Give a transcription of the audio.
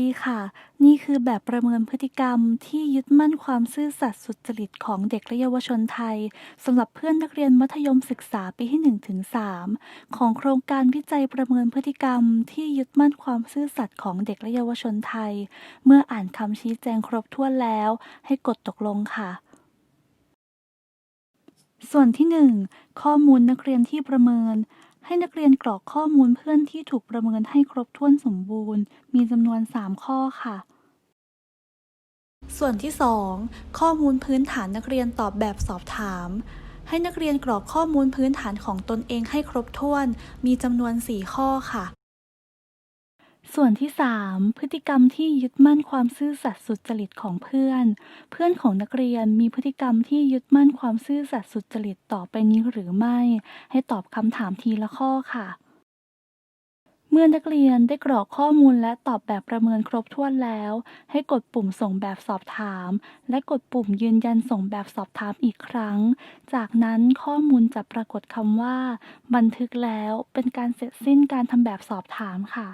ดีค่ะ นี่คือแบบประเมินพฤติกรรมที่ยึดมั่นความซื่อสัตย์สุจริตของเด็กและเยาวชนไทยสำหรับเพื่อนนักเรียนมัธยมศึกษาปีที่1ถึง3ของโครงการวิจัยประเมินพฤติกรรม ที่ยึดมั่นความซื่อสัตย์ของเด็กและเยาวชนไทย เมื่ออ่านคำชี้แจงครบถ้วนแล้ว ให้กดตกลงค่ะส่วนที่ 1 ข้อมูลนักเรียนที่ประเมิน ให้นักเรียนกรอกข้อมูลเพื่อนที่ถูกประเมินให้ครบถ้วนสมบูรณ์ มีจำนวน 3 ข้อค่ะ ส่วนที่ 2 ข้อมูลพื้นฐานนักเรียนตอบแบบสอบถาม ให้นักเรียนกรอกข้อมูลพื้นฐานของตนเองให้ครบถ้วน มีจำนวน 4 ข้อค่ะ ส่วนที่ 3 พฤติกรรมที่ยึดมั่นความซื่อสัตย์สุจริตของเพื่อน เพื่อนของนักเรียนมีพฤติกรรมที่ยึดมั่นความซื่อสัตย์สุจริตต่อไปนี้หรือไม่ ให้ตอบคำถามทีละข้อค่ะ เมื่อนักเรียนได้กรอกข้อมูลและตอบแบบประเมินครบถ้วนแล้ว ให้กดปุ่มส่งแบบสอบถาม และกดปุ่มยืนยันส่งแบบสอบถามอีกครั้ง จากนั้นข้อมูลจะปรากฏคำว่า บันทึกแล้วเป็นการเสร็จสิ้นการทำแบบสอบถามค่ะ